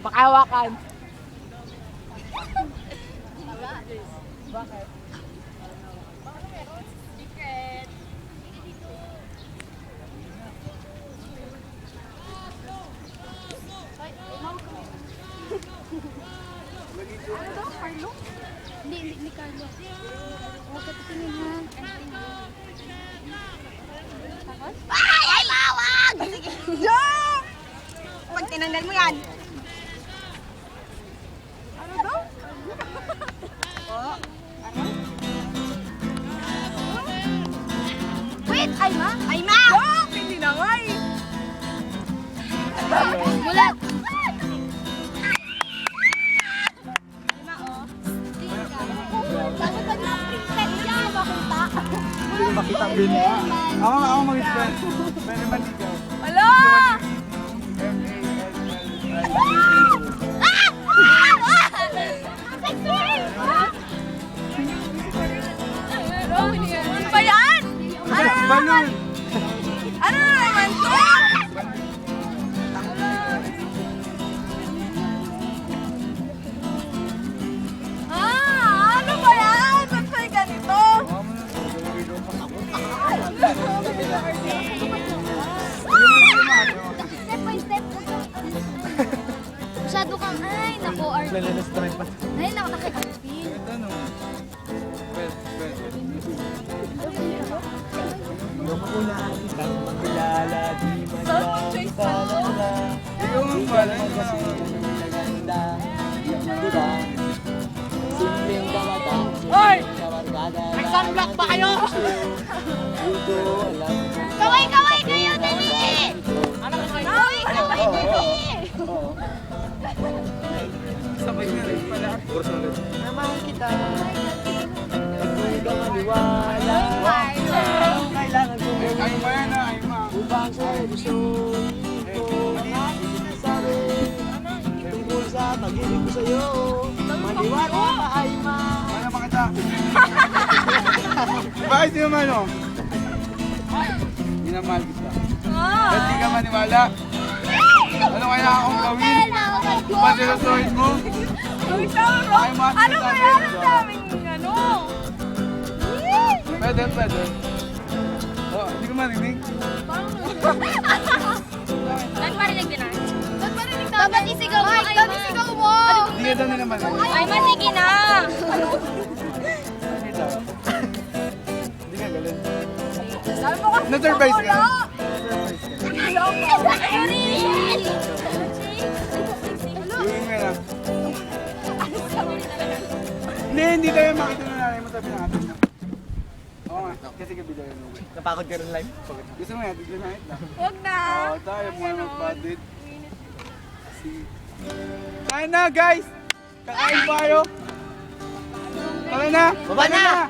Pakawakan. Ano daw, Carlo? Hindi, hindi, hindi Carlo. Huwag ka titingin ha. Tapos? Ay, ko makita ang bin. Ako, ako mag-explain. Pwede man ikaw. Hala! Ano ba yan? Ano? Balloon! Ano Masyado kang, ay, naku, Art. Lalalas tayo pa. Ay, naku, nakikapin. Ito no. Pwede, pwede. Yung una, isang makilala, di man Sarap ng choice pa to. Ikaw nga pala. Maganda. Di ba? Simpleng kamatang. Oy! Kabarkada. Nag-sunblock ba kayo? Dito, alam pag-ibig ko sa'yo Maniwala ka ay ma Ano ba kita? Bakit naman, oh? Minamahal kita. Ba't di ka maniwala? Ano kailangan kong gawin? Pasilusuhin mo? Ano ko. Ang daming ano? Pwede, pwede. Marinig. Ba't marinig din ah? Ba't marinig na? Dapat isigaw mo, ay ma. isigaw mo. Hindi ka daw nila marinig. Ay ma, sige na. Hindi ka. Sabi kasi Na-surprise ka? ka? Gawin mo. Hindi, hindi tayo makita na nanay mo tabi ng atin nga, kasi gabi tayo nung Napakot ka rin live Gusto mo yan, tignan na ito. Huwag na. Oo, tayo muna magpadit. Sige. Kain na guys! Kakain pa kayo! Tara na! Baba na!